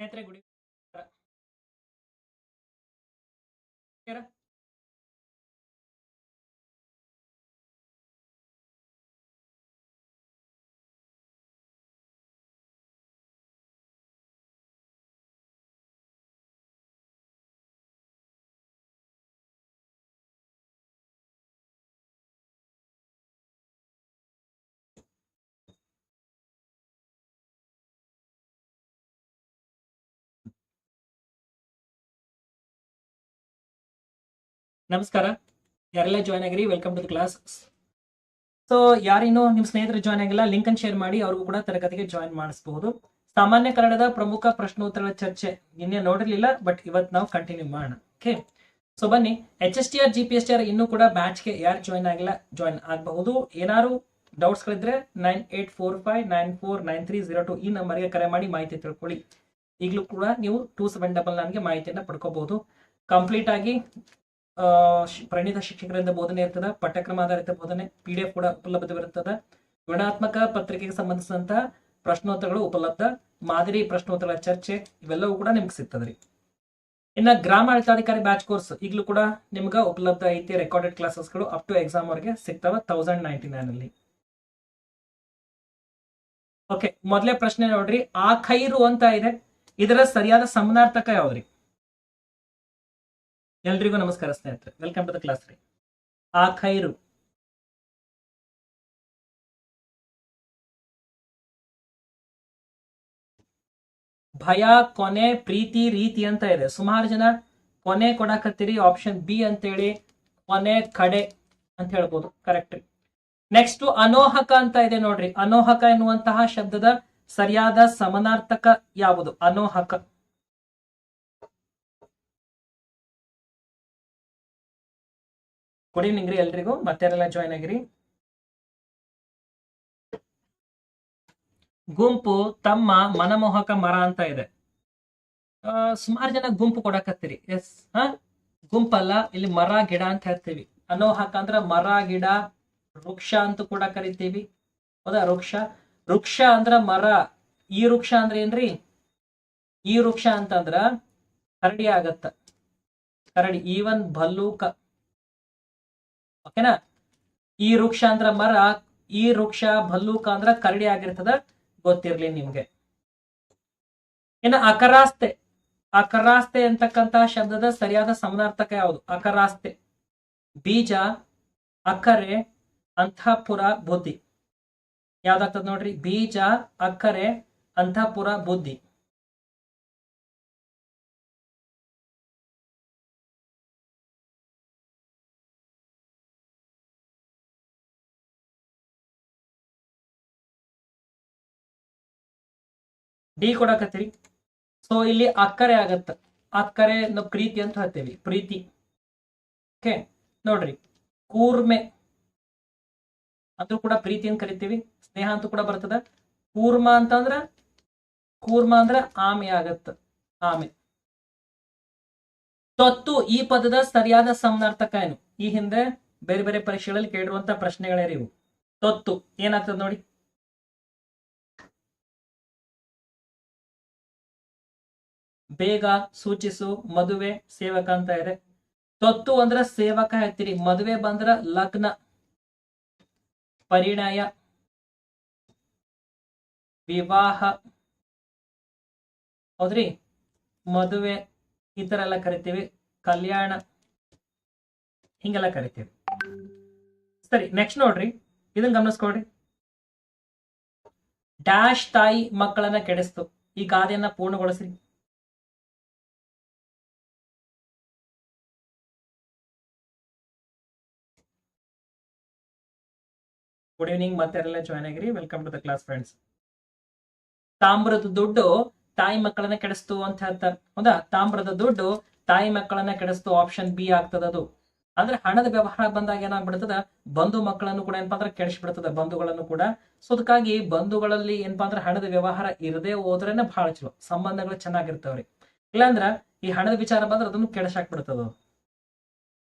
ಸ್ನೇಹಿತರೆ ಗುಡಿ ನಮಸ್ಕಾರ. ಯಾರೆಲ್ಲ ಜಾಯ್ನ್ ಆಗಿರಿ welcome to the class so ಯಾರೇನು ನಿಮ್ಮ ಸ್ನೇಹಿತರು ಜಾಯ್ನ್ ಆಗಿಲ್ಲ ಲಿಂಕ್ ಅನ್ನು ಶೇರ್ ಮಾಡಿ, ಅವ್ರಿಗೂ ಕೂಡ ತರಗತಿಗೆ ಜಾಯ್ನ್ ಮಾಡಿಸಬಹುದು. ಸಾಮಾನ್ಯ ಕನ್ನಡದ ಪ್ರಮುಖ ಪ್ರಶ್ನೋತ್ತರಗಳ ಚರ್ಚೆ ನಿನ್ನೆ ನೋಡಿರ್ಲಿಲ್ಲ ಬಟ್ ಇವತ್ತು ನಾವು ಕಂಟಿನ್ಯೂ ಮಾಡೋಣ. ಓಕೆ ಸೊ ಬನ್ನಿ. H S T R G P S T R ಇನ್ನೂ ಕೂಡ ಬ್ಯಾಚ್ಗೆ ಯಾರು ಜಾಯ್ನ್ ಆಗಿಲ್ಲ ಜಾಯ್ನ್ ಆಗಬಹುದು. ಏನಾದ್ರು ಡೌಟ್ಸ್ಗಳಿದ್ರೆ nine eight four five nine four nine three zero two ಈ ನಂಬರ್ಗೆ ಕರೆ ಮಾಡಿ ಮಾಹಿತಿ ತಿಳ್ಕೊಳ್ಳಿ. ಈಗಲೂ ಕೂಡ ನೀವು ಟೂ ಸೆವೆನ್ ಡಬಲ್ ನೈನ್ಗೆ ಮಾಹಿತಿಯನ್ನು ಪಡ್ಕೋಬಹುದು. ಕಂಪ್ಲೀಟ್ ಆಗಿ ಪರಿಣಿತ ಶಿಕ್ಷಕರಿಂದ ಬೋಧನೆ ಇರ್ತದ, ಪಠ್ಯಕ್ರಮ ಆಧಾರಿತ ಬೋಧನೆ ಪಿ ಡಿ ಎಫ್ ಕೂಡ ಉಪಲಬ್ಧವಿರುತ್ತದೆ ಗುಣಾತ್ಮಕ ಪತ್ರಿಕೆಗೆ ಸಂಬಂಧಿಸಿದಂತಹ ಪ್ರಶ್ನೋತ್ತರಗಳು ಉಪಲಬ್ಧ, ಮಾದರಿ ಪ್ರಶ್ನೋತ್ತರಗಳ ಚರ್ಚೆ ಇವೆಲ್ಲವೂ ಕೂಡ ನಿಮ್ಗೆ ಸಿಗ್ತದ್ರಿ. ಇನ್ನ ಗ್ರಾಮ ಆಡಳಿತಾಧಿಕಾರಿ ಬ್ಯಾಚ್ ಕೋರ್ಸ್ ಈಗಲೂ ಕೂಡ ನಿಮ್ಗೆ ಉಪಲಬ್ಧ ಐತಿ ರೆಕಾರ್ಡೆಡ್ ಕ್ಲಾಸಸ್ಗಳು ಅಪ್ ಟು ಎಕ್ಸಾಮ್ ವರೆಗೆ ಸಿಗ್ತಾವ ತೌಸಂಡ್ ನೈಂಟಿ ನೈನ್ ಅಲ್ಲಿ. ಓಕೆ ಮೊದಲೇ ಪ್ರಶ್ನೆ ನೋಡ್ರಿ, ಆ ಖೈರು ಅಂತ ಇದೆ, ಇದರ ಸರಿಯಾದ ಸಮನಾರ್ಥಕ ಯಾವ್ದ್ರಿ? ಎಲ್ರಿಗೂ ನಮಸ್ಕಾರ ಸ್ನೇಹಿತರೆ. ವೆಲ್ಕಮ್ ಟು ದ ಕ್ಲಾಸ್ ರೀ ಆ ಖೈರು. ಭಯ, ಕೊನೆ, ಪ್ರೀತಿ, ರೀತಿ ಅಂತ ಇದೆ. ಸುಮಾರು ಜನ ಕೊನೆ ಕೊಡಕತ್ತೀರಿ ಆಪ್ಷನ್ ಬಿ ಅಂತೇಳಿ ಕೊನೆ, ಕಡೆ ಅಂತ ಹೇಳ್ಬೋದು. ಕರೆಕ್ಟ್ ನೆಕ್ಸ್ಟ್ ಅನೋಹಕ ಅಂತ ಇದೆ ನೋಡ್ರಿ. ಅನೋಹಕ ಎನ್ನುವಂತಹ ಶಬ್ದದ ಸರಿಯಾದ ಸಮನಾರ್ಥಕ ಯಾವುದು? ಅನೋಹಕ. ಗುಡ್ ಈವ್ನಿಂಗ್ ರೀ ಎಲ್ರಿಗೂ? ಮತ್ತೆಲ್ಲ ಜಾಯ್ನ್ ಆಗಿರಿ? ಗುಂಪು ತಮ್ಮ ಮನಮೋಹಕ ಮರ ಅಂತ ಇದೆ. ಸುಮಾರು ಜನ ಗುಂಪು ಕೊಡಕತ್ತೀರಿ. ಎಸ್, ಹ? ಗುಂಪಲ್ಲ, ಇಲ್ಲಿ ಮರ, ಗಿಡ ಅಂತ ಹೇಳ್ತೀವಿ. ಅನೋಹಕ ಅಂದ್ರ ಮರ, ಗಿಡ, ವೃಕ್ಷ ಅಂತ ಕೂಡ ಕರಿತೀವಿ. ಹೌದಾ, ವೃಕ್ಷ? ವೃಕ್ಷ ಅಂದ್ರ ಮರ. ಈ ವೃಕ್ಷ ಅಂದ್ರ ಏನ್ರಿ? ಈ ವೃಕ್ಷ ಅಂತಂದ್ರ ಕರಡಿ ಆಗತ್ತ. ಕರಡಿ ಈವನ್ ಭಲ್ಲೂಕ. ಓಕೆನಾ? ಈ ವೃಕ್ಷ ಅಂದ್ರ ಮರ, ಈ ವೃಕ್ಷ, ಭಲ್ಲೂಕ ಅಂದ್ರ ಕರಡಿ ಆಗಿರ್ತದ, ಗೊತ್ತಿರ್ಲಿ ನಿಮ್ಗೆ. ಇನ್ನ ಅಕರಾಸ್ತೆ ಅಕರಾಸ್ತೆ ಅಂತಕ್ಕಂತ ಶಬ್ದದ ಸರಿಯಾದ ಸಮನಾರ್ಥಕ ಯಾವುದು? ಅಕರಾಸ್ತೆ. ಬೀಜ, ಅಕ್ಕರೆ ಅಂತಃಪುರ ಬುದ್ಧಿ. ಯಾವ್ದಾಗ್ತದ ನೋಡ್ರಿ? ಬೀಜ, ಅಕ್ಕರೆ ಅಂತಃಪುರ ಬುದ್ಧಿ. ಡಿ ಕೊಡಕತ್ತೀರಿ. ಸೊ ಇಲ್ಲಿ ಅಕ್ಕರೆ ಆಗತ್ತ. ಅಕ್ಕರೆ ನಾವು ಪ್ರೀತಿ ಅಂತ ಹೇಳ್ತೇವಿ. ಪ್ರೀತಿ. ಓಕೆ ನೋಡ್ರಿ. ಕೂರ್ಮೆ. ಅಂದ್ರೂ ಕೂಡ ಪ್ರೀತಿ ಅಂತ ಕರಿತೀವಿ. ಸ್ನೇಹ ಅಂತೂ ಕೂಡ ಬರ್ತದ. ಕೂರ್ಮ ಅಂತಂದ್ರ, ಕೂರ್ಮ ಅಂದ್ರ ಆಮೆ ಆಗತ್ತ. ಆಮೆ. ತತ್ತು, ಈ ಪದದ ಸರಿಯಾದ ಸಮನಾರ್ಥಕ ಏನು? ಈ ಹಿಂದೆ ಬೇರೆ ಬೇರೆ ಪರೀಕ್ಷೆಗಳಲ್ಲಿ ಕೇಳಿರುವಂತ ಪ್ರಶ್ನೆಗಳೇ ಇವು. ತತ್ತು. ಏನಾಗ್ತದ ನೋಡಿ? ಬೇಗ ಸೂಚಿಸು, ಮದುವೆ ಸೇವಕ ಅಂತ ಇದೆ. ತತ್ತು ಅಂದ್ರ ಸೇವಕ ಹೇಳ್ತೀರಿ. ಮದುವೆ ಬಂದ್ರ ಲಗ್ನ. ಪರಿಣಯ. ವಿವಾಹ. ಹೌದ್ರಿ? ಮದುವೆ. ಈ ತರ ಎಲ್ಲ ಕರಿತೀವಿ. ಕಲ್ಯಾಣ. ಹಿಂಗೆಲ್ಲ ಕರಿತೀವಿ. ಸರಿ ನೆಕ್ಸ್ಟ್ ನೋಡ್ರಿ. ಇದನ್ನ ಗಮನಿಸ್ಕೊಡ್ರಿ ಡ್ಯಾಶ್ ತಾಯಿ ಮಕ್ಕಳನ್ನ ಕೆಡಿಸ್ತು. ಈ ಗಾದೆಯನ್ನ ಪೂರ್ಣಗೊಳಿಸ್ರಿ. ಗುಡ್ ಈವ್ನಿಂಗ್ ಮತ್ತೆಲ್ಲ ಜಾಯ್ನ್ ಆಗಿರಿ. Welcome to the class friends ತಾಮ್ರದ ದುಡ್ಡು ತಾಯಿ ಮಕ್ಕಳನ್ನ ಕೆಡಿಸ್ತು ಅಂತ ಹೇಳ್ತಾರೆ ಹೌದಾ? ತಾಮ್ರದ ದುಡ್ಡು ತಾಯಿ ಮಕ್ಕಳನ್ನ ಕೆಡಿಸ್ತು ಆಪ್ಷನ್ ಬಿ ಆಗ್ತದ ಅದು. ಅಂದ್ರೆ ಹಣದ ವ್ಯವಹಾರ ಬಂದಾಗ ಏನಾಗ್ಬಿಡ್ತದ? ಬಂಧು ಮಕ್ಕಳನ್ನು ಕೂಡ ಏನಪ್ಪಾ ಅಂದ್ರೆ ಕೆಡಿಸ್ಬಿಡ್ತದ, ಬಂಧುಗಳನ್ನು ಕೂಡ. ಸೊ ಅದಕ್ಕಾಗಿ ಬಂಧುಗಳಲ್ಲಿ ಏನಪ್ಪಾ ಅಂದ್ರೆ ಹಣದ ವ್ಯವಹಾರ ಇರದೇ ಹೋದ್ರೇನೆ ಬಹಳ ಚಲೋ. ಸಂಬಂಧಗಳು ಚೆನ್ನಾಗಿರ್ತಾವ್ರಿ. ಇಲ್ಲಾಂದ್ರ ಈ ಹಣದ ವಿಚಾರ ಬಂದ್ರೆ ಅದನ್ನು ಕೆಡಿಸಾಕ್ಬಿಡ್ತದ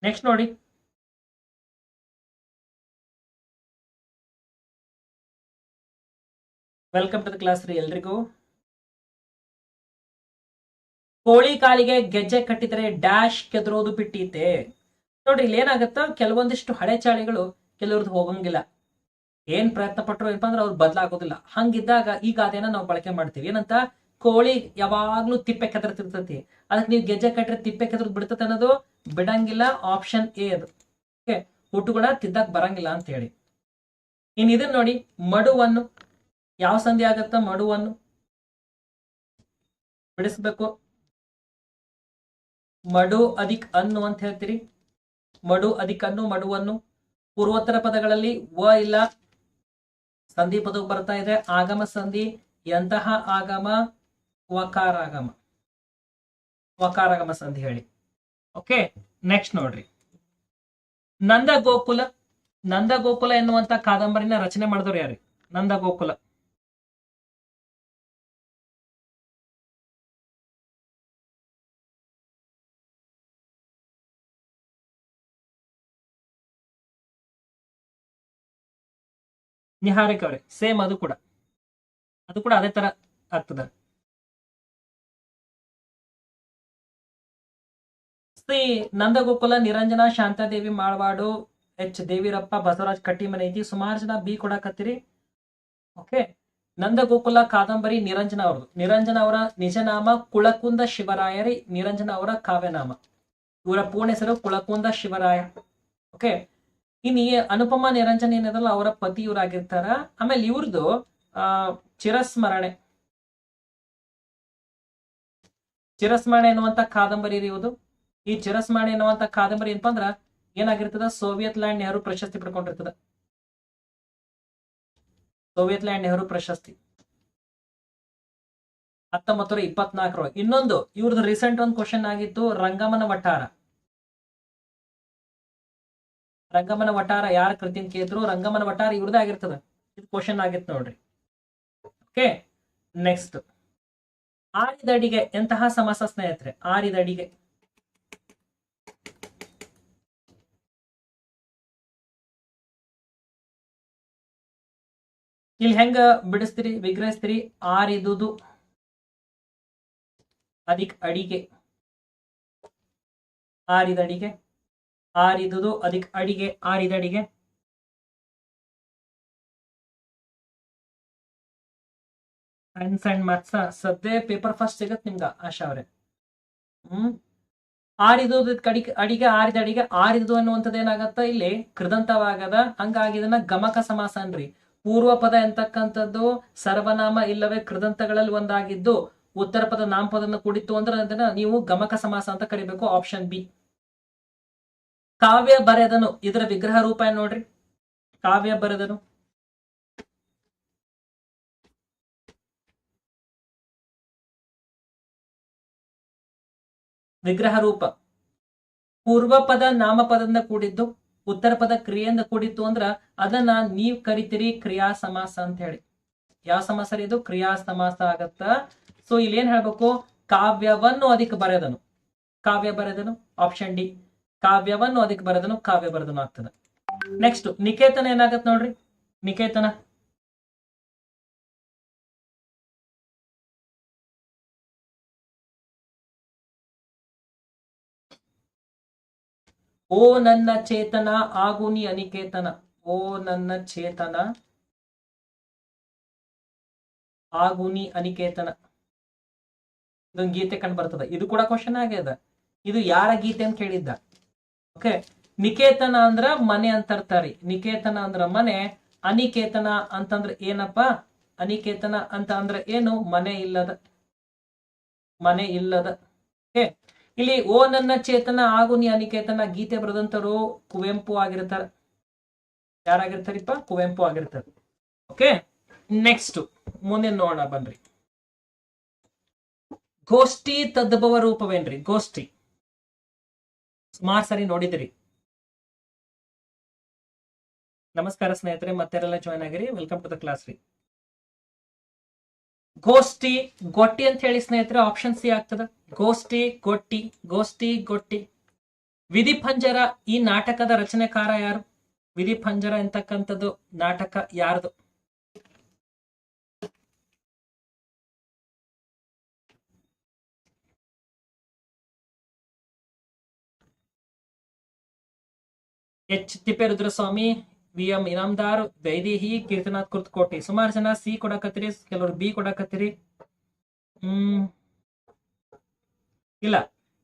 ನೆಕ್ಸ್ಟ್ ನೋಡಿ. ವೆಲ್ಕಮ್ ಟು ದ ಕ್ಲಾಸ್ ರೀ ಎಲ್ರಿಗೂ. ಕೋಳಿ ಕಾಲಿಗೆ ಗೆಜ್ಜೆ ಕಟ್ಟಿದರೆ ಡ್ಯಾಶ್ ಕೆದರೋದು ಬಿಟ್ಟೀತೆ. ನೋಡ್ರಿ ಇಲ್ಲಿ ಏನಾಗತ್ತ ಕೆಲವೊಂದಿಷ್ಟು ಹಳೆ ಚಾಳಿಗಳು ಕೆಲವ್ರದ್ದು ಹೋಗಂಗಿಲ್ಲ. ಏನ್ ಪ್ರಯತ್ನ ಪಟ್ಟರು ಏನಪ್ಪಾ ಅಂದ್ರೆ ಅವ್ರು ಬದಲಾಗೋದಿಲ್ಲ. ಹಂಗಿದ್ದಾಗ ಈ ಗಾದೆನ ನಾವು ಬಳಕೆ ಮಾಡ್ತೀವಿ. ಏನಂತ? ಕೋಳಿ ಯಾವಾಗ್ಲೂ ತಿಪ್ಪೆ ಕೆದರ್ತಿರ್ತತಿ. ಅದಕ್ಕೆ ನೀವು ಗೆಜ್ಜೆ ಕಟ್ಟಿದ್ರೆ ತಿಪ್ಪೆ ಕೆದರ್ದ್ ಬಿಡ್ತತೆ ಅನ್ನೋದು ಬಿಡಂಗಿಲ್ಲ. ಆಪ್ಷನ್ ಎ ಅದು. ಓಕೆ ಹುಟ್ಟುಗುಣ ತಿದ್ದಕ್ ಬರಂಗಿಲ್ಲ ಅಂತ ಹೇಳಿ ಇನ್ ಇದನ್ನ ನೋಡಿ, ಮಡುವನ್ನು ಯಾವ ಸಂಧಿ ಆಗತ್ತ? ಮಡುವನ್ನು. ಬಿಡಿಸ್ಬೇಕು ಮಡು ಅಧಿಕ್ ಅನ್ನು ಅಂತ ಹೇಳ್ತೀರಿ. ಮಡು ಅಧಿಕ್ ಅನ್ನು, ಮಡುವನ್ನು. ಪೂರ್ವೋತ್ತರ ಪದಗಳಲ್ಲಿ ವ ಇಲ್ಲ. ಸಂಧಿ ಪದವು ಬರ್ತಾ ಇದೆ. ಆಗಮ ಸಂಧಿ ಎಂತಹ ಆಗಮ, ವಕಾರಾಗಮ. ವಕಾರಾಗಮ ಸಂಧಿ ಹೇಳಿ. ಓಕೆ ನೆಕ್ಸ್ಟ್ ನೋಡ್ರಿ. ನಂದ ಗೋಕುಲ ನಂದ ಗೋಕುಲ ಎನ್ನುವಂತ ಕಾದಂಬರಿನ ರಚನೆ ಮಾಡಿದವ್ರು ಯಾರು? ನಂದ ಗೋಕುಲ ನಿಹಾರಿಕ್ ಅವ್ರೆ. ಸೇಮ್ ಅದು ಕೂಡ. ಅದು ಕೂಡ ಅದೇ ತರ ಆಗ್ತದ. ಶ್ರೀ ನಂದಗೋಕುಲ, ನಿರಂಜನ, ಶಾಂತಾದೇವಿ, ಮಾಳವಾಡು, ಎಚ್. ದೇವಿರಪ್ಪ, ಬಸವರಾಜ್ ಕಟ್ಟಿಮನೆ ಐತಿ. ಸುಮಾರು ಜನ ಬಿ ಕೊಡಾಕತ್ತೀರಿ. ಓಕೆ ನಂದಗೋಕುಲ, ಕಾದಂಬರಿ, ನಿರಂಜನ ಅವ್ರದ್ದು. ನಿರಂಜನ ಅವರ ನಿಜನಾಮ ಕುಳಕುಂದ ಶಿವರಾಯರಿ, ನಿರಂಜನ ಅವರ ಕಾವ್ಯನಾಮ. ಇವರ ಪೂರ್ಣ ಹೆಸರು ಕುಳಕುಂದ ಶಿವರಾಯ. ಓಕೆ ಇನ್ನು ಈ ಅನುಪಮ ನಿರಂಜನ್ ಏನಿದ್ರಲ್ಲ ಅವರ ಪತಿ ಇವರಾಗಿರ್ತಾರ ಆಮೇಲೆ ಇವ್ರದ್ದು ಆ, ಚಿರಸ್ಮರಣೆ. ಚಿರಸ್ಮರಣೆ ಎನ್ನುವಂತ ಕಾದಂಬರಿ ಇರುವುದು ಈ ಚಿರಸ್ಮರಣೆ ಎನ್ನುವಂತ ಕಾದಂಬರಿ ಏನಪ್ಪ ಅಂದ್ರ ಏನಾಗಿರ್ತದ, ಸೋವಿಯತ್ ಲ್ಯಾಂಡ್ ನೆಹರು ಪ್ರಶಸ್ತಿ ಪಡ್ಕೊಂಡಿರ್ತದ. ಸೋವಿಯತ್ ಲ್ಯಾಂಡ್ ನೆಹರು ಪ್ರಶಸ್ತಿ. ಹತ್ತೊಂಬತ್ತು ನೂರ ಇನ್ನೊಂದು ಇವ್ರದ್ದು ರೀಸೆಂಟ್ ಒಂದು ಕ್ವಶನ್ ಆಗಿತ್ತು, ರಂಗಮನ ವಠಾರ. ರಂಗಮನ ವಟಾರ ಯಾರ ಅಂತ ಕೇಳಿದ್ರು ರಂಗಮನ ವಟಾರ ಇವ್ರದೇ ಆಗಿರ್ತದ. ಇದು ಕ್ವಶನ್ ಆಗಿತ್ತು ನೋಡ್ರಿ. ಓಕೆ ನೆಕ್ಸ್ಟ್ ಆರಿದಡಿಗೆ ಎಂತಹ ಸಮಾಸ ಸ್ನೇಹಿತರೆ? ಆರಿದಡಿಗೆ. ಇಲ್ಲಿ ಹೆಂಗ ಬಿಡಿಸ್ತೀರಿ? ವಿಗ್ರಹಿಸ್ತೀರಿ? ಆರಿದುದು. ಅದಿಕ್ ಅಡಿಗೆ. ಆರಿದಡಿಗೆ. ಆರಿದುದು ಅದಕ್ಕೆ ಅಡಿಗೆ, ಆರಿದಡಿಗೆ. ಸಣ್ಣ ಸಣ್ಣ ಮತ್ಸ ಸದ್ಯ ಪೇಪರ್ ಫಸ್ಟ್ ಸಿಗತ್ ನಿಮ್ಗ, ಆಶಾ ಅವ್ರೆ. ಹ್ಮ್? ಆರಿದು ಅಡಿಗೆ ಅಡಿಗೆ ಆರಿದ ಅಡಿಗೆ ಆರಿದು ಅನ್ನುವಂಥದ್ದು ಏನಾಗತ್ತ ಇಲ್ಲಿ? ಕೃದಂತವಾಗದ, ಹಂಗಾಗಿ ಇದನ್ನ ಗಮಕ ಸಮಾಸ ಅನ್ರಿ ಪೂರ್ವ ಪದ ಎಂತಕ್ಕಂಥದ್ದು? ಸರ್ವನಾಮ ಇಲ್ಲವೇ ಕೃದಂತಗಳಲ್ಲಿ ಒಂದಾಗಿದ್ದು, ಉತ್ತರ ಪದ ನಾಮಪದನ ಕೂಡಿತ್ತು ಅಂದ್ರೆ ಅದನ್ನ ನೀವು ಗಮಕ ಸಮಾಸ ಅಂತ ಕರಿಬೇಕು ಆಪ್ಷನ್ ಬಿ ಕಾವ್ಯ ಬರೆದನು. ಇದರ ವಿಗ್ರಹ ರೂಪ ನೋಡ್ರಿ? ಕಾವ್ಯ ಬರೆದನು. ವಿಗ್ರಹ ರೂಪ. ಪೂರ್ವ ಪದ ನಾಮಪದದಿಂದ ಕೂಡಿದ್ದು ಉತ್ತರ ಪದ ಕ್ರಿಯೆಯಿಂದ ಕೂಡಿತ್ತು ಅಂದ್ರ ಅದನ್ನ ನೀವ್ ಕರಿತೀರಿ ಕ್ರಿಯಾ ಸಮಾಸ ಅಂತ ಹೇಳಿ ಯಾವ ಸಮಾಸ ಇದು? ಕ್ರಿಯಾ ಸಮಾಸ ಆಗತ್ತ. ಸೊ ಇಲ್ಲಿ ಏನ್ ಹೇಳ್ಬೇಕು? ಕಾವ್ಯವನ್ನು ಅದಕ್ಕೆ ಬರೆದನು. ಕಾವ್ಯ ಬರೆದನು. ಆಪ್ಷನ್ ಡಿ ಕಾವ್ಯವನ್ನು, ಅದಕ್ಕೆ ಬರೆದನು, ಕಾವ್ಯ ಬರೆದನು ಆಗ್ತದೆ. ನೆಕ್ಸ್ಟ್ ನಿಕೇತನ ಏನಾಗತ್ ನೋಡ್ರಿ? ನಿಕೇತನ? ಓ ನನ್ನ ಚೇತನ, ಆಗುನಿ ಅನಿಕೇತನ. ಓ ನನ್ನ ಚೇತನ, ಆಗುನಿ ಅನಿಕೇತನ. ಇದೊಂದು ಗೀತೆ ಕಂಡು ಬರ್ತದ. ಇದು ಕೂಡ ಕ್ವಶನ್ ಆಗ್ಯದ ಇದು ಯಾರ ಗೀತೆ ಅಂತ ಕೇಳಿದ್ದ? ಓಕೆ ನಿಕೇತನ ಅಂದ್ರ ಮನೆ ಅಂತ ಅರ್ಥ ನಿಕೇತನ ಅಂದ್ರ ಮನೆ, ಅನಿಕೇತನ ಅಂತಂದ್ರ ಏನಪ್ಪ? ಅನಿಕೇತನ ಅಂತ ಅಂದ್ರ ಏನು? ಮನೆ ಇಲ್ಲದ. ಮನೆ ಇಲ್ಲದ. ಓಕೆ ಇಲ್ಲಿ, ಓ ನನ್ನ ಚೇತನ ಹಾಗೂ ನೀ ಅನಿಕೇತನ, ಗೀತೆ ಬರೆದಂತರು ಕುವೆಂಪು ಆಗಿರ್ತಾರ. ಯಾರಾಗಿರ್ತಾರಿಪ್ಪ? ಕುವೆಂಪು ಆಗಿರ್ತಾರ. ಓಕೆ ನೆಕ್ಸ್ಟ್ ಮುಂದೆ ನೋಡೋಣ, ಬನ್ರಿ. ಗೋಷ್ಠಿ ತದ್ಭವ ರೂಪವೇನ್ರಿ? ಗೋಷ್ಠಿ. ಸುಮಾರು ಸರಿ ನೋಡಿದಿರಿ. ನಮಸ್ಕಾರ ಸ್ನೇಹಿತರೆ ಮತ್ತೆಲ್ಲ ಜಾಯ್ನ್ ಆಗಿರಿ. ವೆಲ್ಕಮ್ ಟು ದ ಕ್ಲಾಸ್ ರೀ. ಗೋಷ್ಠಿ ಗೊಟ್ಟಿ ಅಂತ ಹೇಳಿ ಸ್ನೇಹಿತರೆ ಆಪ್ಷನ್ ಸಿ ಆಗ್ತದ. ಗೋಷ್ಠಿ ಗೊಟ್ಟಿ ಗೋಷ್ಠಿ ಗೊಟ್ಟಿ ವಿಧಿ ಪಂಜರ ಈ ನಾಟಕದ ರಚನೆಕಾರ ಯಾರು? ವಿಧಿ ಪಂಜರ ಎಂತಕ್ಕಂಥದ್ದು ನಾಟಕ ಯಾರ್ದು? H Thipperudraswamy V M Inamdar, Vaidehi, Keertinath Kurtakoti ಸುಮಾರು ಜನ ಸಿ ಕೊಡಕತ್ತೀರಿ, ಕೆಲವರು ಬಿ ಕೊಡಕತ್ತೀರಿ. ಹ್ಮ್. ಇಲ್ಲ,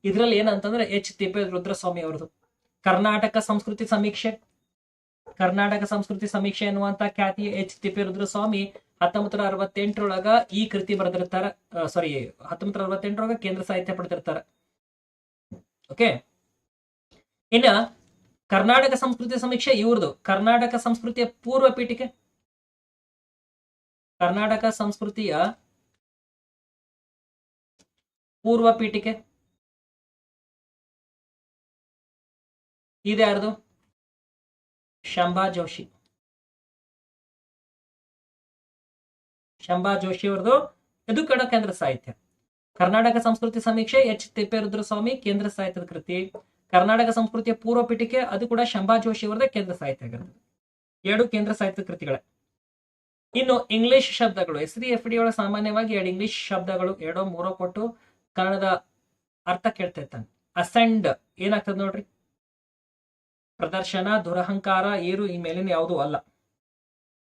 ಇದ್ರಲ್ಲಿ ಏನಂತಂದ್ರೆ ಎಚ್ ತಿಪ್ಪೇರುದ್ರಸ್ವಾಮಿ ಅವ್ರದ್ದು. ಕರ್ನಾಟಕ ಸಂಸ್ಕೃತಿ ಸಮೀಕ್ಷೆ. ಕರ್ನಾಟಕ ಸಂಸ್ಕೃತಿ ಸಮೀಕ್ಷೆ ಎನ್ನುವಂತ ಖ್ಯಾತಿ ಎಚ್ ತಿಪ್ಪೇರುದ್ರಸ್ವಾಮಿ ಹತ್ತೊಂಬತ್ತರ ಅರವತ್ತೆಂಟರೊಳಗ ಈ ಕೃತಿ ಬರೆದಿರ್ತಾರ. ಸಾರಿ ಹತ್ತೊಂಬತ್ತರ ಅರವತ್ತೆಂಟರೊಳಗ ಕೇಂದ್ರ ಸಾಹಿತ್ಯ ಪಡೆದಿರ್ತಾರ. ಓಕೆ ಇನ್ನ ಕರ್ನಾಟಕ ಸಂಸ್ಕೃತಿ ಸಮೀಕ್ಷೆ ಇವ್ರದು. ಕರ್ನಾಟಕ ಸಂಸ್ಕೃತಿಯ ಪೂರ್ವ ಪೀಠಿಕೆ. ಕರ್ನಾಟಕ ಸಂಸ್ಕೃತಿಯ ಪೂರ್ವ ಪೀಠಿಕೆ. ಇದ್ಯಾರ್ದು ಶಂಭಾ ಜೋಶಿ. ಶಂಭಾ ಜೋಶಿ ಅವ್ರದ್ದು ಇದು ಕಡ ಕೇಂದ್ರ ಸಾಹಿತ್ಯ. ಕರ್ನಾಟಕ ಸಂಸ್ಕೃತಿ ಸಮೀಕ್ಷೆ ಎಚ್ ತಿಪ್ಪೇರುದ್ರಸ್ವಾಮಿ, ಕೇಂದ್ರ ಸಾಹಿತ್ಯದ ಕೃತಿ. ಕರ್ನಾಟಕ ಸಂಸ್ಕೃತಿಯ ಪೂರ್ವ ಪೀಠಿಕೆ ಅದು ಕೂಡ ಶಂಭಾ ಜೋಶಿ ಅವರದೇ ಕೇಂದ್ರ ಸಾಹಿತ್ಯ ಆಗಿರ್ತದೆ ಎರಡು ಕೇಂದ್ರ ಸಾಹಿತ್ಯ ಕೃತಿಗಳೇ. ಇನ್ನು ಇಂಗ್ಲಿಷ್ ಶಬ್ದಗಳು, ಎಸ್ ಡಿ ಎಫ್ ಡಿ ಒಳಗೆ ಸಾಮಾನ್ಯವಾಗಿ ಎರಡು ಇಂಗ್ಲಿಷ್ ಶಬ್ದಗಳು, ಎರಡೋ, ಮೂರೋ ಕೊಟ್ಟು ಕನ್ನಡದ ಅರ್ಥ ಕೇಳ್ತಾ ಇರ್ತಾನೆ ಅಸೆಂಡ್, ಏನಾಗ್ತದೆ ನೋಡ್ರಿ? ಪ್ರದರ್ಶನ, ದುರಹಂಕಾರ, ಏರು ಈ ಮೇಲಿನ ಯಾವುದು ಅಲ್ಲ.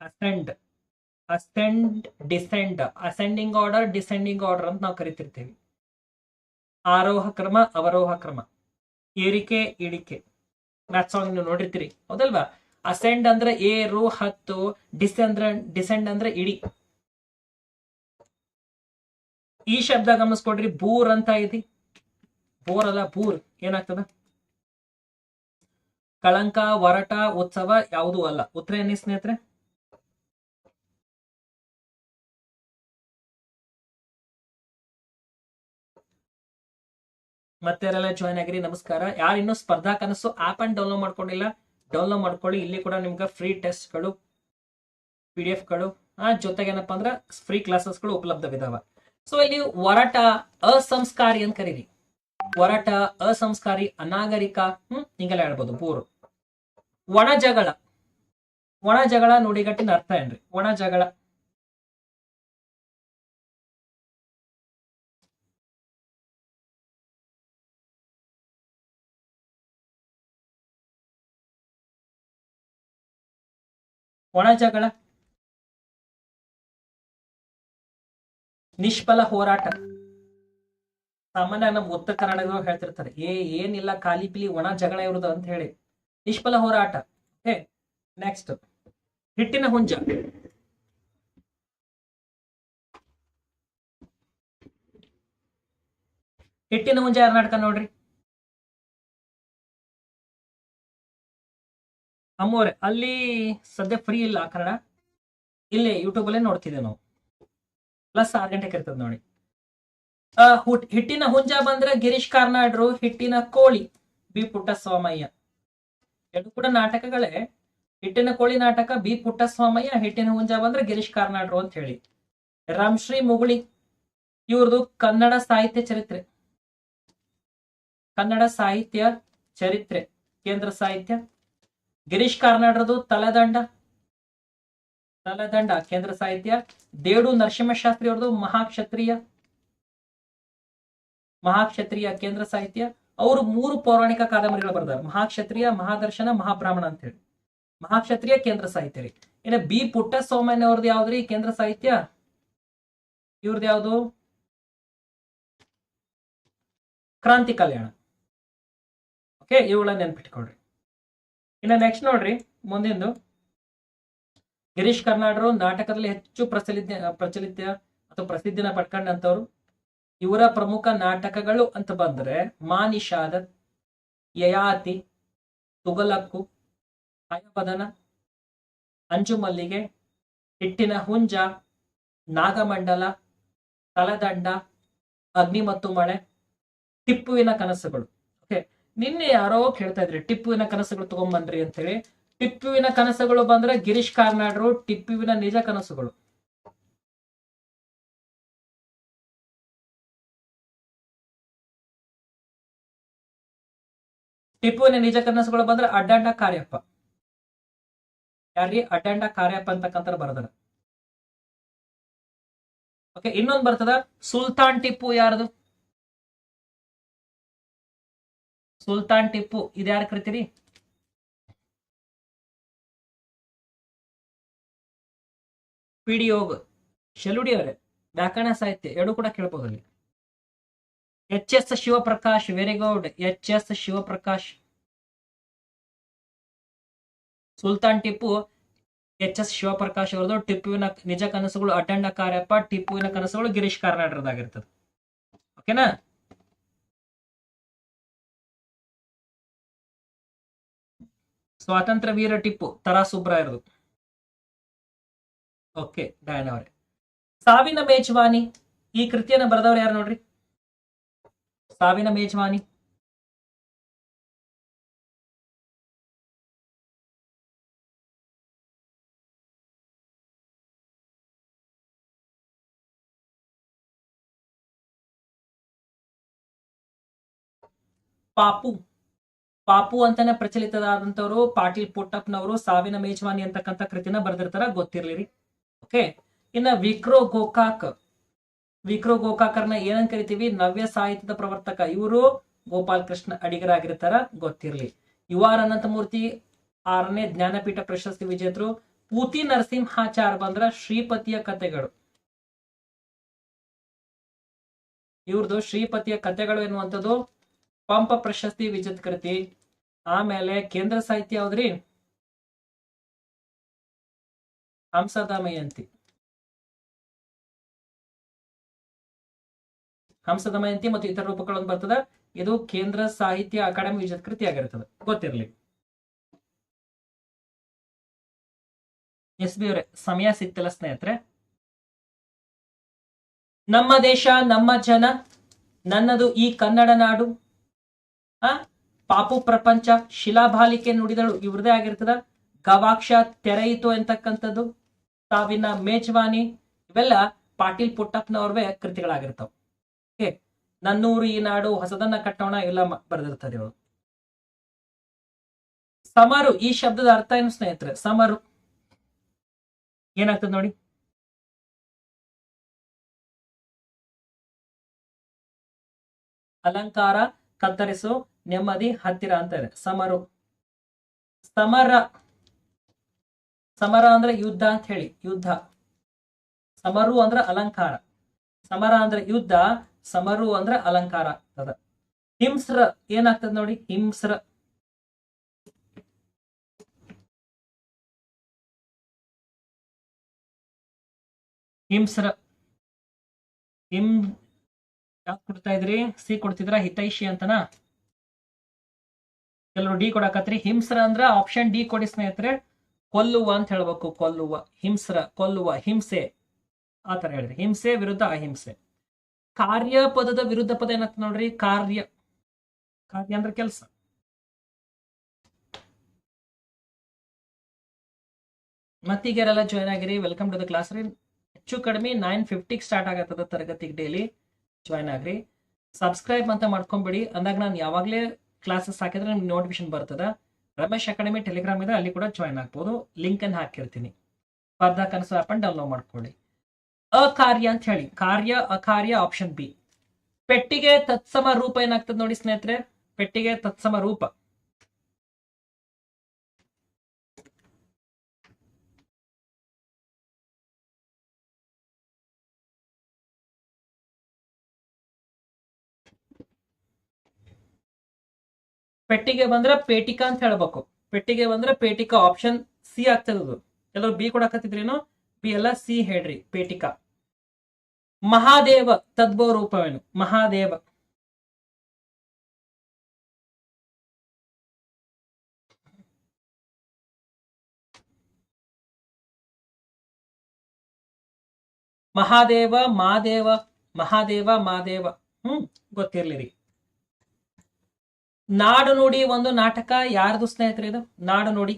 Ascend ascend, descend, ascending order, descending order ಅಂತ ನಾವು ಕರಿತಿರ್ತೀವಿ. ಆರೋಹ ಕ್ರಮ, ಅವರೋಹ ಕ್ರಮ. ಏರಿಕೆ, ಇಳಿಕೆ. ಮ್ಯಾಥ್ಸ್ ಸಾಂಗ್ ನೀವು ನೋಡಿರ್ತೀರಿ. ಹೌದಲ್ವಾ? ಅಸೆಂಡ್ ಅಂದ್ರೆ ಏರು, ಹತ್ತು ಅಂದ್ರೆ ಡಿಸೆಂಡ್ ಅಂದ್ರೆ ಇಡಿ. ಈ ಶಬ್ದ ಗಮನಿಸ್ಕೊಡ್ರಿ, ಬೂರ್ ಅಂತ ಇದೆ ಬೋರ್ ಅಲ್ಲ, ಬೂರ್. ಏನಾಗ್ತದ? ಕಳಂಕ ವರಟ ಉತ್ಸವ ಯಾವುದೂ ಅಲ್ಲ. ಉತ್ತರ ಏನಿ ಸ್ನೇಹಿತರೆ? ಮತ್ತೆ ಯಾರೆಲ್ಲ ಜಾಯ್ನ್ ಆಗಿರಿ, ನಮಸ್ಕಾರ. ಯಾರು ಇನ್ನೂ Spardha Kanasu app and download ಮಾಡ್ಕೊಂಡಿಲ್ಲ ಡೌನ್ಲೋಡ್ ಮಾಡ್ಕೊಳ್ಳಿ. ಇಲ್ಲಿ ಕೂಡ ನಿಮ್ಗೆ ಫ್ರೀ ಟೆಸ್ಟ್ಗಳು ಪಿ ಡಿ ಎಫ್ಗಳು ಆ, ಜೊತೆಗೆ ಏನಪ್ಪಾ ಅಂದ್ರೆ ಫ್ರೀ ಕ್ಲಾಸಸ್ಗಳು ಉಪಲಬ್ಧವಿದಾವ. ಸೊ ಇಲ್ಲಿ ವರಟ ಅಸಂಸ್ಕಾರಿ ಅಂತ ಕರೀರಿ. ವರಟ ಅಸಂಸ್ಕಾರಿ ಅನಾಗರಿಕ, ಹ್ಮ್, ಹಿಂಗೆಲ್ಲ ಹೇಳ್ಬೋದು ಪೂರು ಒಣ ಜಗಳ. ಒಣ ಜಗಳ ನುಡಿಗಟ್ಟಿನ ಅರ್ಥ ಏನ್ರಿ? ಒಣ ಜಗಳ. ಒಣ ಜಗಳ, ನಿಷ್ಫಲ ಹೋರಾಟ. ಸಾಮಾನ್ಯ ನಮ್ಮ ಉತ್ತರ ಕರ್ನಾಟಕದವ್ರು ಹೇಳ್ತಿರ್ತಾರೆ, ಏ, ಏನಿಲ್ಲ, ಖಾಲಿ ಪಿಲಿ ಒಣ ಜಗಳ ಇರುದು ಅಂತ ಹೇಳಿ. ನಿಷ್ಫಲ ಹೋರಾಟ. ಹೇ ನೆಕ್ಸ್ಟ್ ಹಿಟ್ಟಿನ ಹುಂಜ. ಹಿಟ್ಟಿನ ಹುಂಜ ಯಾರ ನಾಟಕ ನೋಡ್ರಿ? ಅಮ್ಮೋರೆ, ಅಲ್ಲಿ ಸದ್ಯ ಫ್ರೀ ಇಲ್ಲ ಕನ್ನಡ. ಇಲ್ಲಿ ಯೂಟ್ಯೂಬ್ ಅಲ್ಲೇ ನೋಡ್ತಿದ್ದೇವೆ ನಾವು. ಪ್ಲಸ್ ಆರು ಗಂಟೆಗೆ ಇರ್ತದೆ ನೋಡಿ. ಹುಟ್- ಹಿಟ್ಟಿನ ಹುಂಜ ಬಂದ್ರೆ ಗಿರೀಶ್ ಕಾರ್ನಾಡ್ರು, ಹಿಟ್ಟಿನ ಕೋಳಿ, ಬಿ ಪುಟ್ಟಸ್ವಾಮಯ್ಯ. ಎರಡು ಕೂಡ ನಾಟಕಗಳೇ. ಹಿಟ್ಟಿನ ಕೋಳಿ ನಾಟಕ, ಬಿ ಪುಟ್ಟಸ್ವಾಮಯ್ಯ, ಹಿಟ್ಟಿನ ಹುಂಜ ಬಂದ್ರೆ ಗಿರೀಶ್ ಕಾರ್ನಾಡ್ರು ಅಂತ ಹೇಳಿ. ರಾಮಶ್ರೀ ಮುಗುಳಿ, ಇವ್ರದು ಕನ್ನಡ ಸಾಹಿತ್ಯ ಚರಿತ್ರೆ. ಕನ್ನಡ ಸಾಹಿತ್ಯ ಚರಿತ್ರೆ, ಕೇಂದ್ರ ಸಾಹಿತ್ಯ. ಗಿರೀಶ್ ಕಾರ್ನಾಡ್ರದು ತಲೆದಂಡ. ತಲೆದಂಡ, ಕೇಂದ್ರ ಸಾಹಿತ್ಯ. ದೇಡು ನರಸಿಂಹಶಾಸ್ತ್ರಿ ಅವ್ರದ್ದು ಮಹಾಕ್ಷತ್ರಿಯ. ಮಹಾಕ್ಷತ್ರಿಯ ಕೇಂದ್ರ ಸಾಹಿತ್ಯ. ಅವರು ಮೂರು ಪೌರಾಣಿಕ ಕಾದಂಬರಿಗಳು ಬರ್ತಾರೆ ಮಹಾಕ್ಷತ್ರಿಯ, ಮಹಾದರ್ಶನ, ಮಹಾಬ್ರಾಹ್ಮಣ ಅಂತ ಹೇಳಿ ಮಹಾಕ್ಷತ್ರಿಯ ಕೇಂದ್ರ ಸಾಹಿತ್ಯ ರೀ. ಇನ್ನು ಬಿ ಪುಟ್ಟಸ್ವಾಮಯ್ಯ ಅವ್ರದ್ದು ಯಾವ್ದ್ರಿ ಕೇಂದ್ರ ಸಾಹಿತ್ಯ? ಇವ್ರದ್ದು ಯಾವುದು? ಕ್ರಾಂತಿ ಕಲ್ಯಾಣ. ಓಕೆ ಇವುಗಳ ನೆನ್ಪಿಟ್ಕೊಳ್ರಿ. ಇನ್ನು ನೆಕ್ಸ್ಟ್ ನೋಡ್ರಿ, ಮುಂದಿಂದು. ಗಿರೀಶ್ ಕರ್ನಾಡರು ನಾಟಕದಲ್ಲಿ ಹೆಚ್ಚು ಪ್ರಚಲಿತ ಪ್ರಚಲಿತ ಅಥವಾ ಪ್ರಸಿದ್ಧಿನ ಪಡ್ಕೊಂಡಂಥವ್ರು ಇವರ ಪ್ರಮುಖ ನಾಟಕಗಳು ಅಂತ ಬಂದ್ರೆ ಮಾನಿಷಾದ ಯಯಾತಿ, ತುಗಲಕ್ಕು ಹಯಪದನ ಅಂಜುಮಲ್ಲಿಗೆ ಹಿಟ್ಟಿನ ಹುಂಜ, ನಾಗಮಂಡಲ ತಲದಂಡ ಅಗ್ನಿ ಮತ್ತು ಮಳೆ, ಟಿಪ್ಪುವಿನ ಕನಸುಗಳು. ನಿನ್ನೆ ಯಾರೋ ಕೇಳ್ತಾ ಇದ್ರಿ, ಟಿಪ್ಪುವಿನ ಕನಸುಗಳು ತಗೊಂಬನ್ರಿ ಅಂತ ಹೇಳಿ ಟಿಪ್ಪುವಿನ ಕನಸುಗಳು ಬಂದ್ರೆ ಗಿರೀಶ್ ಕಾರ್ನಾಡ್ರು, ಟಿಪ್ಪುವಿನ ನಿಜ ಕನಸುಗಳು. ಟಿಪ್ಪುವಿನ ನಿಜ ಕನಸುಗಳು ಬಂದ್ರೆ ಅಡ್ಡಂಡ ಕಾರ್ಯಪ್ಪ. ಯಾರ್ರಿ? ಅಡ್ಡಂಡ ಕಾರ್ಯಪ್ಪ ಅಂತಕ್ಕಂಥ ಬರ್ದಾರ. ಓಕೆ ಇನ್ನೊಂದು ಬರ್ತದ. ಸುಲ್ತಾನ್ ಟಿಪ್ಪು ಯಾರ್ದು? ಸುಲ್ತಾನ್ ಟಿಪ್ಪು ಇದು ಯಾರು ಕರಿತೀರಿ ಪಿಡಿಯೋಗ ಶೆಲುಡಿ ಅವರೇ, ವ್ಯಾಕರಣ ಸಾಹಿತ್ಯ, ಎರಡು ಕೂಡ ಕೇಳಬಹುದು ಅಲ್ಲಿ. H S Shivaprakash very good H S Shivaprakash. Sultan Tipu, H S Shivaprakash ಅವರದು ಟಿಪ್ಪುವಿನ ನಿಜ ಕನಸುಗಳು ಅಟಂಡ ಕಾರ್ಯಪ್ಪ, ಟಿಪ್ಪುವಿನ ಕನಸುಗಳು ಗಿರೀಶ್ ಕಾರ್ನಾಡರದಾಗಿರ್ತದೆ ಓಕೆನಾ ಸ್ವಾತಂತ್ರ್ಯ ವೀರ ಟಿಪ್ಪು ತರಾ ಸುಬ್ರಾಯರ್ದು ಓಕೆ ಡಯನ್ ಅವರೇ ಸಾವಿನ ಮೇಜವಾನಿ ಈ ಕೃತಿಯನ್ನ ಬರೆದವ್ರು ಯಾರು ನೋಡ್ರಿ ಸಾವಿನ ಮೇಜವಾನಿ ಪಾಪು ಪಾಪು ಅಂತಾನೆ ಪ್ರಚಲಿತದಾದಂತವರು ಪಾಟೀಲ್ ಪುಟ್ಟಪ್ಪನವರು, ಸಾವಿನ ಮೇಜವಾನಿ ಅಂತಕ್ಕಂಥ ಕೃತಿನ ಬರೆದಿರ್ತಾರ, ಗೊತ್ತಿರ್ಲಿರಿ. ಓಕೆ ಇನ್ನ ವಿಕ್ರೋ ಗೋಕಾಕ್. ವಿಕ್ರೋ ಗೋಕಾಕರ್ನ ಏನಂತ ಕರಿತೀವಿ? ನವ್ಯ ಸಾಹಿತ್ಯದ ಪ್ರವರ್ತಕ. ಇವರು ಗೋಪಾಲ್ ಕೃಷ್ಣ ಅಡಿಗರಾಗಿರ್ತಾರ, ಗೊತ್ತಿರ್ಲಿ. ಯು ಆರ್ ಅನಂತಮೂರ್ತಿ, ಆರನೇ ಜ್ಞಾನಪೀಠ ಪ್ರಶಸ್ತಿ ವಿಜೇತರು, ಪೂತಿ ನರಸಿಂಹಾಚಾರ್ ಬಂದ್ರ ಶ್ರೀಪತಿಯ ಕಥೆಗಳು ಇವ್ರದ್ದು ಶ್ರೀಪತಿಯ ಕಥೆಗಳು ಎನ್ನುವಂಥದ್ದು ಪಂಪ ಪ್ರಶಸ್ತಿ ವಿಜೇತ ಕೃತಿ. ಆಮೇಲೆ ಕೇಂದ್ರ ಸಾಹಿತ್ಯ ಯಾವ್ದ್ರಿ? ಹಂಸದಮಯಂತಿ. ಹಂಸದಮಯಂತಿ ಮತ್ತು ಇತರ ರೂಪಗಳನ್ನು ಬರ್ತದ. ಇದು ಕೇಂದ್ರ ಸಾಹಿತ್ಯ ಅಕಾಡೆಮಿ ವಿಜಯ ಕೃತಿ ಆಗಿರ್ತದೆ ಗೊತ್ತಿರ್ಲಿ. ಎಸ್ ಬಿ ಅವರೇ, ಸಮಯ ಸಿಕ್ತಿಲ್ಲ ಸ್ನೇಹಿತರೆ. ನಮ್ಮ ದೇಶ, ನಮ್ಮ ಜನ, ನನ್ನದು ಈ ಕನ್ನಡ ನಾಡು. ಆ? ಪಾಪು ಪ್ರಪಂಚ ಶಿಲಾಬಾಲಿಕೆ ನುಡಿದಳು. ಇವ್ರದೇ ಆಗಿರ್ತದ. ಗವಾಕ್ಷ ತೆರೆಯಿತು ಎಂತಕ್ಕಂಥದ್ದು? ಸಾವಿನ ಮೇಜವಾನಿ. ಇವೆಲ್ಲ ಪಾಟೀಲ್ ಪುಟ್ಟಪ್ಪನವ್ರವೇ ಕೃತಿಗಳಾಗಿರ್ತಾವ. ಓಕೆ. ನನ್ನೂರು ಈ ನಾಡು ಹೊಸದನ್ನ ಕಟ್ಟೋಣ ಎಲ್ಲ ಬರೆದಿರ್ತಾರೆ ಇವರು. ಸಮರು, ಈ ಶಬ್ದದ ಅರ್ಥ ಏನು ಸ್ನೇಹಿತರೆ? ಸಮರು. ಏನಾಗ್ತದೆ ನೋಡಿ? ಅಲಂಕಾರ ಕತ್ತರಿಸು, ನೆಮ್ಮದಿ ಹತ್ತಿರ ಅಂತ ಇದೆ ಸಮರು. ಸಮರ. ಸಮರ ಅಂದ್ರೆ ಯುದ್ಧ ಅಂತ ಹೇಳಿ, ಯುದ್ಧ. ಸಮರು ಅಂದ್ರೆ ಅಲಂಕಾರ. ಸಮರ ಅಂದ್ರೆ ಯುದ್ಧ, ಸಮರು ಅಂದ್ರೆ ಅಲಂಕಾರ ಆಗ್ತದ. ಹಿಂಸ್ರ, ಏನಾಗ್ತದ ನೋಡಿ, ಹಿಂಸ್ರ. ಹಿಂಸ್ರ. ಹಿಂ ಯಾವ್ದು ಕೊಡ್ತಾ ಇದ್ರಿ? ಸಿ ಕೊಡ್ತಿದ್ರ, ಹಿತೈಷಿ ಅಂತನಾ? ಕೆಲವರು ಡಿ ಕೊಡಾಕತ್ರಿ. ಹಿಂಸ್ರ ಅಂದ್ರ ಆಪ್ಷನ್ ಡಿ ಕೊಡಿ ಸ್ನೇಹಿತರೆ. ಕೊಲ್ಲುವ ಅಂತ ಹೇಳ್ಬೇಕು, ಕೊಲ್ಲುವ, ಹಿಂಸ್ರ, ಕೊಲ್ಲುವ, ಹಿಂಸೆ. ಆತರ ತರ ಹೇಳಿದ್ರಿ. ಹಿಂಸೆ ವಿರುದ್ಧ ಅಹಿಂಸೆ. ಕಾರ್ಯ ಪದದ ವಿರುದ್ಧ ಪದ ಏನಾಗ್ತದೆ ನೋಡ್ರಿ? ಕಾರ್ಯ. ಕಾರ್ಯ ಅಂದ್ರೆ ಕೆಲಸ. ಮತ್ತೀಗ ಯಾರೆಲ್ಲ ಜಾಯ್ನ್ ಆಗಿರಿ. ವೆಲ್ಕಮ್ ಟು ದ ಕ್ಲಾಸ್ ರೀ ಹೆಚ್ಚು ಕಡಿಮೆ ನೈನ್ ಫಿಫ್ಟಿಗೆ ಸ್ಟಾರ್ಟ್ ಆಗತ್ತದ ತರಗತಿಗೆ ಡೈಲಿ ಜಾಯ್ನ್ ಆಗ್ರಿ. ಸಬ್ಸ್ಕ್ರೈಬ್ ಅಂತ ಮಾಡ್ಕೊಂಬಿಡಿ. ಅಂದಾಗ ನಾನು ಯಾವಾಗಲೇ ಕ್ಲಾಸಸ್ ಹಾಕಿದ್ರೆ ನಿಮ್ಗೆ ನೋಟಿಫಿಕೇಶನ್ ಬರ್ತದ. ರಮೇಶ್ ಅಕಾಡೆಮಿ ಟೆಲಿಗ್ರಾಮ್ ಇದೆ, ಅಲ್ಲಿ ಕೂಡ ಜಾಯ್ನ್ ಆಗ್ಬೋದು. ಲಿಂಕ್ ಅನ್ನು ಹಾಕಿರ್ತೀನಿ. ಸ್ಪರ್ಧಾ ಕನಸು ಆ್ಯಪ್ ಅನ್ನು ಡೌನ್ಲೋಡ್ ಮಾಡ್ಕೊಳ್ಳಿ. ಅಕಾರ್ಯ ಅಂತ ಹೇಳಿ. ಕಾರ್ಯ, ಅಕಾರ್ಯ ಆಪ್ಷನ್ ಬಿ ಪೆಟ್ಟಿಗೆ ತತ್ಸಮ ರೂಪ ಏನಾಗ್ತದೆ ನೋಡಿ ಸ್ನೇಹಿತರೆ. ಪೆಟ್ಟಿಗೆ ತತ್ಸಮ ರೂಪ. ಪೆಟ್ಟಿಗೆ ಬಂದ್ರೆ ಪೇಟಿಕಾ ಅಂತ ಹೇಳ್ಬೇಕು. ಪೆಟ್ಟಿಗೆ ಬಂದ್ರೆ ಪೇಟಿಕಾ ಆಪ್ಷನ್ ಸಿ ಆಗ್ತದೆ ಅದು. ಎಲ್ಲರೂ ಬಿ ಕೊಡಕತ್ತಿದ್ರೇನು ಬಿ ಎಲ್ಲ ಸಿ ಹೇಳ್ರಿ ಪೇಟಿಕಾ. ಮಹಾದೇವ ತದ್ಭವ ರೂಪವೇನು ಮಹಾದೇವ. ಮಹಾದೇವ, ಮಾದೇವ ಮಹಾದೇವ, ಮಾದೇವ. ಹ್ಮ್, ಗೊತ್ತಿರ್ಲಿರಿ. ನಾಡು ನುಡಿ ಒಂದು ನಾಟಕ, ಯಾರ್ದು ಸ್ನೇಹಿತರೆ ಇದು? ನಾಡು ನುಡಿ.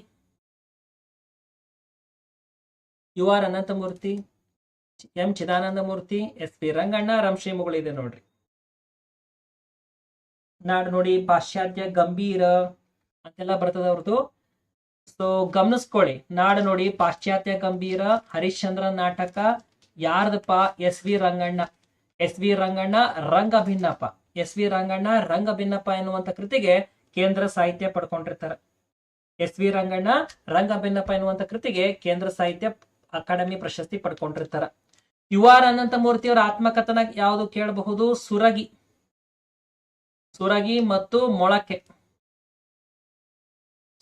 U R Ananthamurthy, M Chidananda Murthy S P Ranganna Ramshri ಇದೆ ನೋಡ್ರಿ. ನಾಡು ನುಡಿ, ಪಾಶ್ಚಾತ್ಯ ಗಂಭೀರ ಅಂತೆಲ್ಲ ಬರ್ತದ ಅವ್ರದ್ದು ಸೊ ಗಮನಿಸ್ಕೊಳ್ಳಿ. ನಾಡು ನುಡಿ, ಪಾಶ್ಚಾತ್ಯ ಗಂಭೀರ, ಹರಿಶ್ಚಂದ್ರ ನಾಟಕ, ಯಾರ್ದಪ್ಪ? S V Ranganna. S V Ranganna Ranga Binnappa S V Ranganna Ranga Binnappa ಎನ್ನುವಂತ ಕೃತಿಗೆ ಕೇಂದ್ರ ಸಾಹಿತ್ಯ ಪಡ್ಕೊಂಡಿರ್ತಾರೆ. ಎಸ್ ವಿ ರಂಗಣ್ಣ ರಂಗ ಭಿನ್ನಪ್ಪ ಎನ್ನುವಂತ ಕೃತಿಗೆ ಕೇಂದ್ರ ಸಾಹಿತ್ಯ ಅಕಾಡೆಮಿ ಪ್ರಶಸ್ತಿ ಪಡ್ಕೊಂಡಿರ್ತಾರ. ಯು ಆರ್ ಅನಂತ ಮೂರ್ತಿ ಅವರ ಆತ್ಮಕಥನ ಯಾವುದು ಕೇಳಬಹುದು? ಸುರಗಿ. ಸುರಗಿ ಮತ್ತು ಮೊಳಕೆ.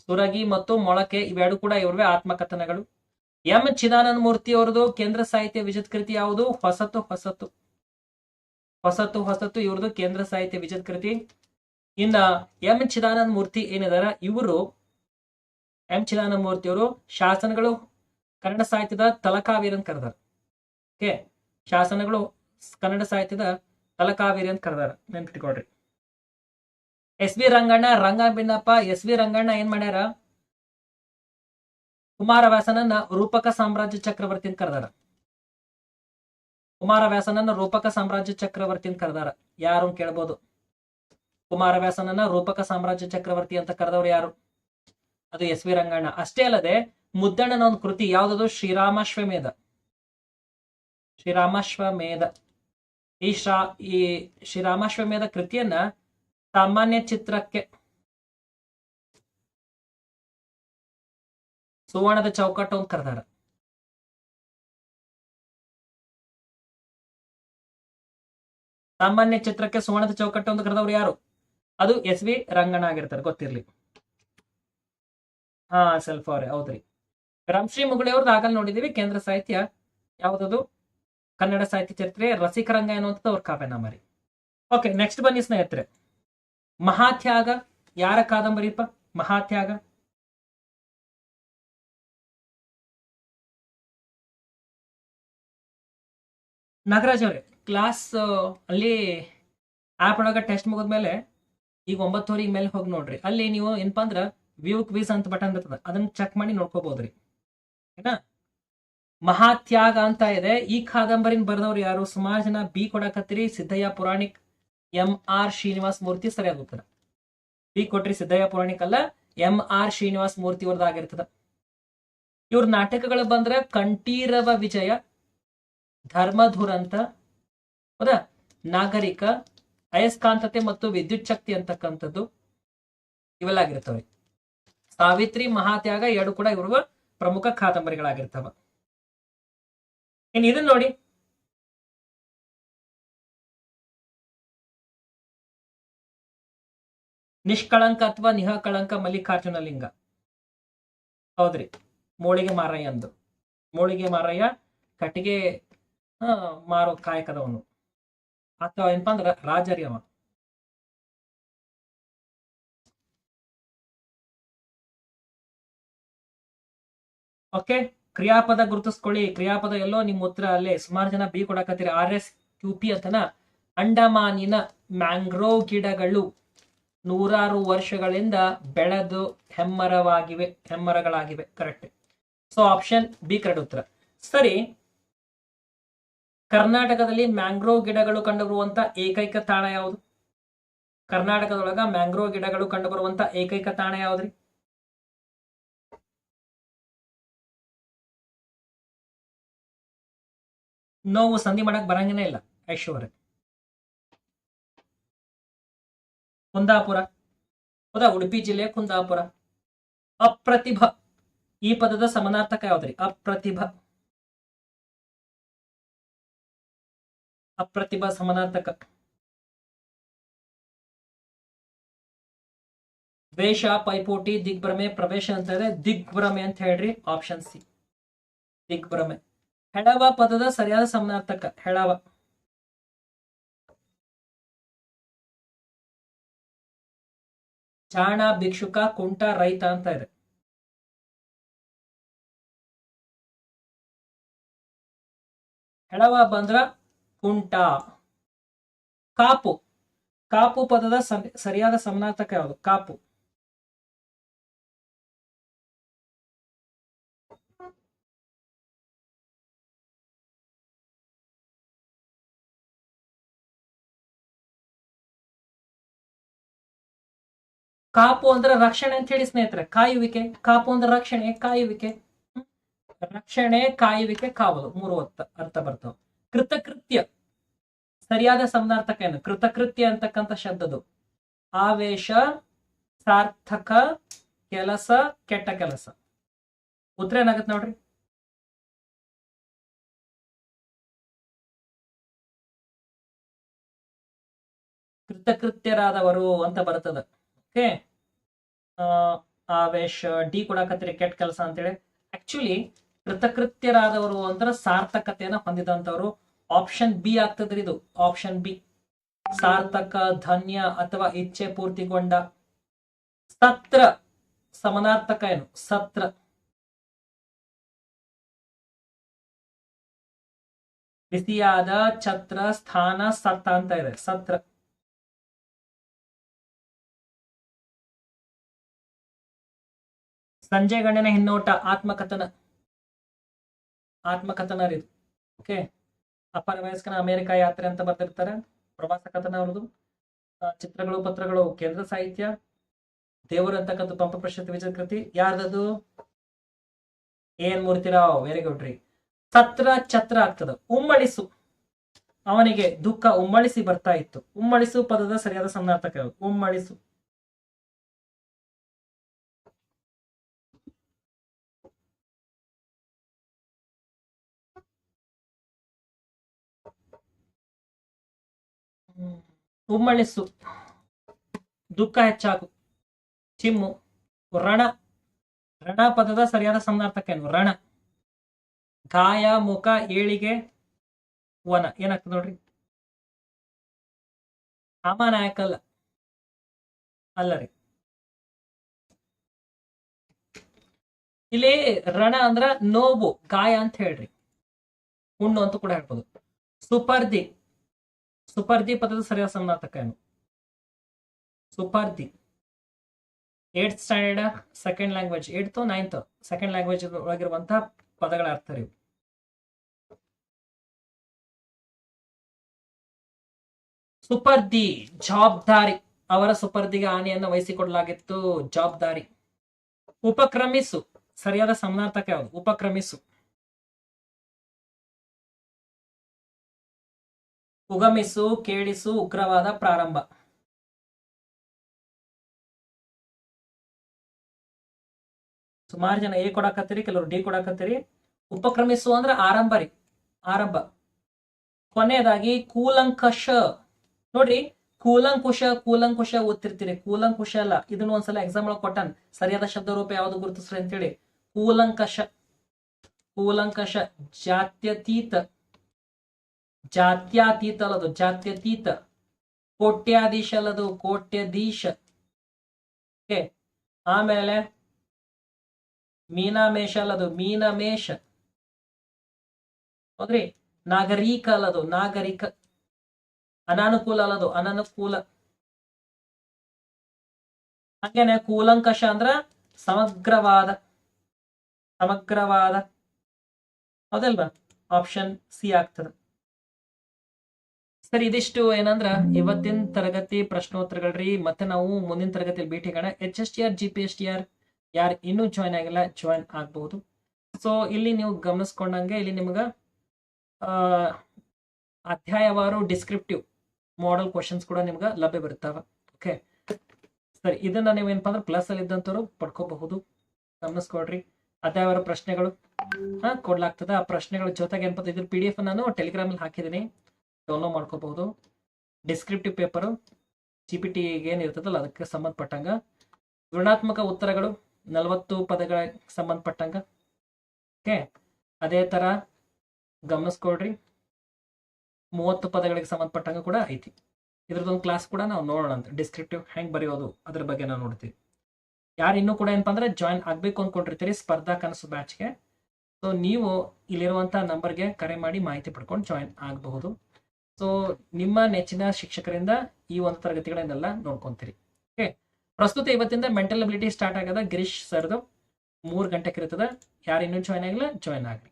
ಸುರಗಿ ಮತ್ತು ಮೊಳಕೆ ಇವೆರಡು ಕೂಡ ಇವ್ರವೇ ಆತ್ಮಕಥನಗಳು. ಎಂ ಚಿದಾನಂದ ಮೂರ್ತಿ ಅವರದು ಕೇಂದ್ರ ಸಾಹಿತ್ಯ ವಿಜತ್ ಕೃತಿ ಯಾವುದು? ಹೊಸತು ಹೊಸತು. ಹೊಸತು ಹೊಸತು ಇವ್ರದ್ದು ಕೇಂದ್ರ ಸಾಹಿತ್ಯ ವಿಜತ್ ಕೃತಿ. ಇನ್ನ ಎಂ ಚಿದಾನಂದ ಮೂರ್ತಿ ಏನಿದಾರ, ಇವರು ಎಂ ಚಿದಾನಂದ ಮೂರ್ತಿ ಅವರು ಶಾಸನಗಳು ಕನ್ನಡ ಸಾಹಿತ್ಯದ ತಲಕಾವೇರಿ ಅಂತ ಕರೆದಾರ. ಓಕೆ? ಶಾಸನಗಳು ಕನ್ನಡ ಸಾಹಿತ್ಯದ ತಲಕಾವೇರಿ ಅಂತ ಕರೆದಾರ. ನೆನ್ಪಿಟ್ಕೊಡ್ರಿ S V Ranganna Ranga Binnappa S V Ranganna ಏನ್ ಮಾಡ್ಯಾರ? ಕುಮಾರವ್ಯಾಸನನ್ನ ರೂಪಕ ಸಾಮ್ರಾಜ್ಯ ಚಕ್ರವರ್ತಿ ಅಂತ ಕರೆದಾರ. ಕುಮಾರವ್ಯಾಸನನ್ನ ರೂಪಕ ಸಾಮ್ರಾಜ್ಯ ಚಕ್ರವರ್ತಿ ಅಂತ ಕರೆದಾರ. ಯಾರು ಕೇಳ್ಬೋದು? ಕುಮಾರವ್ಯಾಸನನ್ನ ರೂಪಕ ಸಾಮ್ರಾಜ್ಯ ಚಕ್ರವರ್ತಿ ಅಂತ ಕರೆದವ್ರು ಯಾರು? ಅದು ಎಸ್ ವಿ ರಂಗಣ್ಣ. ಅಷ್ಟೇ ಅಲ್ಲದೆ ಮುದ್ದಣ್ಣನ ಒಂದು ಕೃತಿ ಯಾವ್ದದು? ಶ್ರೀರಾಮಾಶ್ವಮೇಧ. ಶ್ರೀರಾಮಾಶ್ವಮೇಧ. ಈ ಶ್ರಾ, ಈ ಶ್ರೀರಾಮಾಶ್ವಮೇಧ ಕೃತಿಯನ್ನ ಸಾಮಾನ್ಯ ಚಿತ್ರಕ್ಕೆ ಸುವರ್ಣದ ಚೌಕಟ್ಟು ಅಂತ ಕರೆದಾರ. ಸಾಮಾನ್ಯ ಚಿತ್ರಕ್ಕೆ ಸುವರ್ಣದ ಚೌಕಟ್ಟು ಅಂತ ಕರೆದವ್ರು ಯಾರು? ಅದು ಎಸ್ ವಿ ರಂಗಣ್ಣ ಆಗಿರ್ತಾರೆ, ಗೊತ್ತಿರ್ಲಿ. ಹಾ ಸೆಲ್ಫ್ ಅವ್ರೆ, ಹೌದ್ರಿ. ರಾಮಶ್ರೀ ಮುಗುಳಿ ಅವ್ರದ್ದು ಆಗಲ್ ನೋಡಿದೀವಿ, ಕೇಂದ್ರ ಸಾಹಿತ್ಯ, ಯಾವ್ದದು? ಕನ್ನಡ ಸಾಹಿತ್ಯ ಚರಿತ್ರೆ ರಸಿಕರಂಗ ಅನ್ನುವಂಥದ್ದು ಅವ್ರ ಕಾವ್ಯನಾಮ ರೀ ಓಕೆ ನೆಕ್ಸ್ಟ್ ಬನ್ನಿ ಸ್ನೇಹಿತರೆ. ಮಹಾತ್ಯಾಗ, ಯಾರ ಕಾದಂಬರಿಪ್ಪ ಮಹಾತ್ಯಾಗ. ನಾಗರಾಜ್ ಅವ್ರೆ. ಕ್ಲಾಸ್ ಅಲ್ಲಿ ಆ್ಯಪ್ ಒಳಗ ಟೆಸ್ಟ್ ಮುಗಿದ್ಮೇಲೆ ಈಗ ಒಂಬತ್ತುವರೆಗೆ ಮೇಲೆ ಹೋಗಿ ನೋಡ್ರಿ. ಅಲ್ಲಿ ನೀವು ಏನಪ್ಪ ಅಂದ್ರೆ ವ್ಯೂ ಕ್ವಿಸ್ ಅಂತ ಬಟನ್ ಇರ್ತದ, ಅದನ್ನ ಚೆಕ್ ಮಾಡಿ ನೋಡ್ಕೋಬಹುದ್ರಿ ಏನ? ಮಹಾತ್ಯಾಗ ಅಂತ ಇದೆ. ಈ ಕಾದಂಬರಿನ ಬರೆದವ್ರು ಯಾರು? ಸುಮಾರು ಜನ ಬಿ ಕೊಡಕತ್ತೀರಿ. ಸಿದ್ದಯ್ಯ ಪುರಾಣಿಕ್ ಎಂ ಆರ್ ಶ್ರೀನಿವಾಸ್ ಮೂರ್ತಿ ಸರಿಯಾದ ಉತ್ತರ ಬಿ ಕೊಟ್ರಿ ಸಿದ್ದಯ್ಯ ಪುರಾಣಿಕ್ ಅಲ್ಲ ಎಂ ಆರ್ ಶ್ರೀನಿವಾಸ್ ಮೂರ್ತಿ ಅವ್ರದ್ದಾಗಿರ್ತದ ಇವ್ರ ನಾಟಕಗಳು ಬಂದ್ರೆ ಕಂಠೀರವ ವಿಜಯ, ಧರ್ಮಧುರಂತ ಹೌದಾ? ನಾಗರಿಕ, ಅಯಸ್ಕಾಂತತೆ ಮತ್ತು ವಿದ್ಯುತ್ ಶಕ್ತಿ ಅಂತಕ್ಕಂಥದ್ದು ಇವೆಲ್ಲ ಆಗಿರ್ತವೆ ಸಾವಿತ್ರಿ, ಮಹಾತ್ಯಾಗ ಎರಡು ಕೂಡ ಇವರು ಪ್ರಮುಖ ಕಾದಂಬರಿಗಳಾಗಿರ್ತವ. ಇನ್ ಇದನ್ನ ನೋಡಿ. ನಿಷ್ಕಳಂಕ ಅಥವಾ ನಿಹಕಳಂಕ ಮಲ್ಲಿಕಾರ್ಜುನ ಲಿಂಗ ಹೌದ್ರಿ. ಮೋಳಿಗೆ ಮಾರಯ್ಯ ಅಂದು. ಮೋಳಿಗೆ ಮಾರಯ್ಯ ಕಟ್ಟಿಗೆ ಮಾರೋ ಕಾಯಕದವನು. ಅಥವಾ ಏನಪ್ಪಾ ಅಂದ್ರ ರಾಜರಿ ಅವ ಓಕೆ, ಕ್ರಿಯಾಪದ ಗುರುತಿಸ್ಕೊಳ್ಳಿ. ಕ್ರಿಯಾಪದ ಎಲ್ಲೋ ನಿಮ್ ಉತ್ತರ ಅಲ್ಲೇ. ಸುಮಾರು ಜನ ಬಿ ಕೊಡಕತ್ತೀರಿ. ಆರ್ ಎಸ್ ಕ್ಯೂ ಪಿ ಅಂತನ. ಅಂಡಮಾನಿನ ಮ್ಯಾಂಗ್ರೋವ್ ಗಿಡಗಳು ನೂರಾರು ವರ್ಷಗಳಿಂದ ಬೆಳೆದು ಹೆಮ್ಮರವಾಗಿವೆ. ಹೆಮ್ಮರಗಳಾಗಿವೆ. Correct so option B correct ಉತ್ತರ. ಸರಿ ಕರ್ನಾಟಕದಲ್ಲಿ ಮ್ಯಾಂಗ್ರೋವ್ ಗಿಡಗಳು ಕಂಡುಬರುವಂತ ಏಕೈಕ ತಾಣ ಯಾವುದು? ಕರ್ನಾಟಕದೊಳಗ ಮ್ಯಾಂಗ್ರೋವ್ ಗಿಡಗಳು ಕಂಡುಬರುವಂತ ಏಕೈಕ ತಾಣ ಯಾವ್ದ್ರಿ? ನೋವು ಸಂಧಿ ಮಾಡಕ್ ಬರಂಗನೇ ಇಲ್ಲ, ಐಶ್ವರ್ಯ. ಕುಂದಾಪುರ. ಹೌದಾ, ಉಡುಪಿ ಜಿಲ್ಲೆಯ ಕುಂದಾಪುರ. ಅಪ್ರತಿಭ. ಈ ಪದದ ಸಮನಾರ್ಥಕ ಯಾವ್ದ್ರಿ? ಅಪ್ರತಿಭ. ಅಪ್ರತಿಭಾ ಸಮಾನಾರ್ಥಕ. ದ್ವೇಷ, ಪೈಪೋಟಿ, ದಿಗ್ಭ್ರಮೆ, ಪ್ರವೇಶ ಅಂತ ಇದೆ. ದಿಗ್ಭ್ರಮೆ ಅಂತ ಹೇಳ್ರಿ ಆಪ್ಷನ್ ಸಿ ದಿಗ್ಭ್ರಮೆ. ಹೆಳವ ಪದದ ಸರಿಯಾದ ಸಮಾನಾರ್ಥಕ. ಹೆಳವ ಚಾಣ, ಭಿಕ್ಷುಕ, ಕುಂಟ, ರೈತ ಅಂತ ಇದೆ. ಹೆಳವ ಬಂದ್ರ ಕುಂಟ. ಕಾಪು. ಕಾಪು ಪದದ ಸರಿಯಾದ ಸಮನಾರ್ಥಕ ಯಾವುದು? ಕಾಪು. ಕಾಪು ಅಂದ್ರೆ ರಕ್ಷಣೆ ಅಂತ ಹೇಳಿ ಸ್ನೇಹಿತರೆ, ಕಾಯುವಿಕೆ. ಕಾಪು ಅಂದ್ರೆ ರಕ್ಷಣೆ, ಕಾಯುವಿಕೆ? ರಕ್ಷಣೆ, ಕಾಯುವಿಕೆ, ಕಾವಲು. ಮೂರು ಅರ್ಥ ಅರ್ಥ ಬರ್ತಾವ. ಕೃತಕೃತ್ಯ. ಸರಿಯಾದ ಸಮನಾರ್ಥಕ ಏನು? ಕೃತಕೃತ್ಯ ಅಂತಕ್ಕಂಥ ಶಬ್ದದು ಆವೇಶ, ಸಾರ್ಥಕ, ಕೆಲಸ, ಕೆಟ್ಟ ಕೆಲಸ. ಉತ್ತರ ಏನಾಗುತ್ತೆ ನೋಡ್ರಿ? ಕೃತಕೃತ್ಯರಾದವರು ಅಂತ ಬರ್ತದ. ಓಕೆ? ಆವೇಶ, ಡಿ ಕೊಡಾಕತ್ರಿ ಕೆಟ್ಟ ಕೆಲಸ ಅಂತೇಳಿ. ಆಕ್ಚುಲಿ ಕೃತಕೃತ್ಯರಾದವರು ಅಂದ್ರೆ ಸಾರ್ಥಕತೆಯನ್ನ ಹೊಂದಿದಂತವರು ಆಪ್ಷನ್ ಬಿ ಆಗ್ತದ್ರಿ ಇದು. ಆಪ್ಷನ್ ಬಿ ಸಾರ್ಥಕ, ಧನ್ಯ ಅಥವಾ ಇಚ್ಛೆ ಪೂರ್ತಿಗೊಂಡ. ಸತ್ರ. ಸಮನಾರ್ಥಕ ಏನು? ಸತ್ರ. ಬಿಸಿಯಾದ, ಛತ್ರ, ಸ್ಥಾನ, ಸತ್ತ ಅಂತ ಇದೆ. ಸತ್ರ. ಸಂಜೆ ಗಣ್ಯನ ಹಿನ್ನೋಟ, ಆತ್ಮಕಥನ. ಆತ್ಮಕಥನ ರೀ ಓಕೆ? ಅಪ್ಪನ ವಯಸ್ಕನ ಅಮೆರಿಕ ಯಾತ್ರೆ ಅಂತ ಬರ್ತಿರ್ತಾರೆ ಪ್ರವಾಸ ಕಥನ ಅವ್ರದ್ದು ಚಿತ್ರಗಳು, ಪತ್ರಗಳು, ಕೇಂದ್ರ ಸಾಹಿತ್ಯ. ದೇವರು ಅಂತಕ್ಕಂಥ ಪಂಪ ಪ್ರಶಸ್ತಿ ವಿಜಯ ಕೃತಿ ಯಾರ್ದದು ಏನ್ ಮೂರ್ತಿರಾವ್ ವೆರಿ ಗುಡ್ ರೀ. ಸತ್ರ ಛತ್ರ ಆಗ್ತದ. ಉಮ್ಮಳಿಸು. ಅವನಿಗೆ ದುಃಖ ಉಮ್ಮಳಿಸಿ ಬರ್ತಾ ಇತ್ತು. ಉಮ್ಮಳಿಸು ಪದದ ಸರಿಯಾದ ಸಮಾನಾರ್ಥಕ? ಉಮ್ಮಳಿಸು. ಉಮ್ಮಳಿಸು ದುಃಖ ಹೆಚ್ಚಾಗು. ಚಿಮ್ಮು. ರಣ ರಣ ಪದದ ಸರಿಯಾದ ಸಮಾನಾರ್ಥಕ ಏನು ರಣ ಗಾಯ, ಮುಖ, ಏಳಿಗೆ, ವನ. ಏನಾಗ್ತದೆ ನೋಡ್ರಿ? ಅಮಾನಾಯಕಲ್ಲ ಅಲ್ಲ. ರೀ. ಇಲ್ಲಿ ರಣ ಅಂದ್ರ ನೋವು, ಗಾಯ ಅಂತ ಹೇಳ್ರಿ. ಹುಣ್ಣು ಅಂತ ಕೂಡ ಹೇಳ್ಬೋದು. ಸುಪರ್ದಿ. ಸುಪರ್ದಿ ಪದದ ಸರಿಯಾದ ಸಮಾನಾರ್ಥಕ ಏನು? ಸುಪರ್ದಿ. Eight standard second language eighth ninth second language ಒಳಗಿರುವಂತಹ ಪದಗಳ ಅರ್ಥ ರೀ ಇವು. ಸುಪರ್ದಿ, ಜವಾಬ್ದಾರಿ. ಅವರ ಸುಪರ್ದಿಗೆ ಹಾನಿಯನ್ನು ವಹಿಸಿಕೊಡಲಾಗಿತ್ತು ಜವಾಬ್ದಾರಿ. ಉಪಕ್ರಮಿಸು. ಸರಿಯಾದ ಸಮಾನಾರ್ಥಕ ಯಾವುದು? ಉಪಕ್ರಮಿಸು. ಉಗಮಿಸು, ಕೇಳಿಸು, ಉಗ್ರವಾದ ಪ್ರಾರಂಭ. ಸುಮಾರು ಜನ ಎ ಕೊಡಾಕತ್ತೀರಿ, ಕೆಲವರು ಡಿ ಕೊಡಾಕತ್ತೀರಿ. ಉಪಕ್ರಮಿಸು ಅಂದ್ರೆ ಆರಂಭ ರೀ, ಆರಂಭ. ಕೊನೆಯದಾಗಿ ಕೂಲಂಕಷ. ನೋಡ್ರಿ, ಕೂಲಂಕುಶ ಕೂಲಂಕುಶ ಓದ್ತಿರ್ತೀರಿ. ಕೂಲಂಕುಶ ಅಲ್ಲ, ಇದನ್ನ ಒಂದ್ಸಲ ಎಕ್ಸಾಮ್ ಒಳಗೆ ಕೊಟ್ಟನ್. ಸರಿಯಾದ ಶಬ್ದ ರೂಪ ಯಾವ್ದು ಗುರುತಿಸ್ರಿ ಅಂತೇಳಿ. ಕೂಲಂಕಷ. ಕೂಲಂಕಷ, ಜಾತ್ಯತೀತ. ಜಾತ್ಯಾತೀತ ಅಲ್ಲದು ಜಾತ್ಯತೀತ. ಕೋಟ್ಯಾಧೀಶ ಅಲ್ಲದು ಕೋಟ್ಯಧೀಶ. ಓಕೆ, ಆಮೇಲೆ ಮೀನಾಮೇಷ ಅಲ್ಲದು ಮೀನಮೇಷ. ಹೌದ್ರಿ? ನಾಗರಿಕ ಅಲ್ಲದು ನಾಗರಿಕ. ಅನಾನುಕೂಲ ಅಲ್ಲದು ಅನನುಕೂಲ. ಹಾಗೇನೆ ಕೂಲಂಕಷ ಅಂದ್ರ ಸಮಗ್ರವಾದ ಸಮಗ್ರವಾದ. ಹೌದಲ್ವಾ? ಆಪ್ಷನ್ ಸಿ ಆಗ್ತದೆ. ಸರಿ, ಇದಿಷ್ಟು ಏನಂದ್ರ ಇವತ್ತಿನ ತರಗತಿ ಪ್ರಶ್ನೋತ್ತರಗಳ್ರಿ, ಮತ್ತೆ ನಾವು ಮುಂದಿನ ತರಗತಿಯಲ್ಲಿ ಕಣ H S T R G P S T R ಯಾರು ಇನ್ನೂ ಜಾಯ್ನ್ ಆಗಿಲ್ಲ ಜಾಯ್ನ್ ಆಗ್ಬಹುದು ಸೊ ಇಲ್ಲಿ ನೀವು ಗಮನಿಸ್ಕೊಂಡಂಗೆ ಇಲ್ಲಿ ನಿಮ್ಗ ಅಧ್ಯಾಯವಾರು ಡಿಸ್ಕ್ರಿಪ್ಟಿವ್ ಮಾಡೆಲ್ ಕ್ವಶನ್ಸ್ ಕೂಡ ನಿಮ್ಗೆ ಲಭ್ಯ ಬರುತ್ತಾವ. ಓಕೆ ಸರಿ, ಇದನ್ನ ನೀವೇನಪ್ಪ ಅಂದ್ರೆ ಪ್ಲಸ್ ಅಲ್ಲಿ ಇದ್ದಂಥವ್ರು ಪಡ್ಕೋಬಹುದು. ಗಮನಿಸ್ಕೊಡ್ರಿ ಅಧ್ಯಾಯವಾರ ಪ್ರಶ್ನೆಗಳು. ಕೊಡ್ಲಾಗ್ತದೆ. ಆ ಪ್ರಶ್ನೆಗಳ ಜೊತೆಗೆ ಏನಪ್ಪ ಇದ್ರ ಪಿ ಡಿ ಎಫ್ ನಾನು ಟೆಲಿಗ್ರಾಮ್ ಅಲ್ಲಿ ಹಾಕಿದ್ದೀನಿ ಡೌನ್ಲೋಡ್ ಮಾಡ್ಕೋಬಹುದು. ಡಿಸ್ಕ್ರಿಪ್ಟಿವ್ ಪೇಪರು ಜಿ ಪಿ ಟಿಗೆ ಏನಿರ್ತದಲ್ಲ ಅದಕ್ಕೆ ಸಂಬಂಧಪಟ್ಟಂಗ. ಋಣಾತ್ಮಕ ಉತ್ತರಗಳು ನಲವತ್ತು ಪದಗಳ ಸಂಬಂಧಪಟ್ಟಂಗ. ಓಕೆ ಅದೇ ಥರ ಗಮನಿಸ್ಕೊಡ್ರಿ ಮೂವತ್ತು ಪದಗಳಿಗೆ ಸಂಬಂಧಪಟ್ಟಂಗ ಕೂಡ ಐತಿ. ಇದ್ರದ್ದೊಂದು ಕ್ಲಾಸ್ ಕೂಡ ನಾವು ನೋಡೋಣ ಅಂತ. ಡಿಸ್ಕ್ರಿಪ್ಟಿವ್ ಹೆಂಗೆ ಬರೆಯೋದು ಅದ್ರ ಬಗ್ಗೆ ನಾವು ನೋಡ್ತೀವಿ. ಯಾರು ಇನ್ನೂ ಕೂಡ ಏನಪ್ಪ ಅಂದರೆ ಜಾಯಿನ್ ಆಗಬೇಕು ಅಂದ್ಕೊಂಡಿರ್ತೀರಿ ಸ್ಪರ್ಧಾ ಕನಸು ಬ್ಯಾಚ್ಗೆ ಸೊ ನೀವು ಇಲ್ಲಿರುವಂಥ ನಂಬರ್ಗೆ ಕರೆ ಮಾಡಿ ಮಾಹಿತಿ ಪಡ್ಕೊಂಡು ಜಾಯಿನ್ ಆಗಬಹುದು. ಸೊ ನಿಮ್ಮ ನೆಚ್ಚಿನ ಶಿಕ್ಷಕರಿಂದ ಈ ಒಂದು ತರಗತಿಗಳನ್ನೆಲ್ಲ ನೋಡ್ಕೊಂತೀರಿ. ಓಕೆ ಪ್ರಸ್ತುತ ಇವತ್ತಿಂದ ಮೆಂಟಲ್ ಅಬಿಲಿಟಿ ಸ್ಟಾರ್ಟ್ ಆಗದ ಗಿರೀಶ್ ಸರ್ದು. ಮೂರು ಗಂಟೆಗೆ ಇರ್ತದೆ. ಯಾರು ಇನ್ನೂ ಜಾಯ್ನ್ ಆಗಿಲ್ಲ ಜಾಯ್ನ್ ಆಗಲಿ.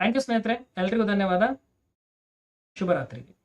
ಥ್ಯಾಂಕ್ ಯು ಸ್ನೇಹಿತರೆ. ಎಲ್ರಿಗೂ ಧನ್ಯವಾದ. ಶುಭರಾತ್ರಿ.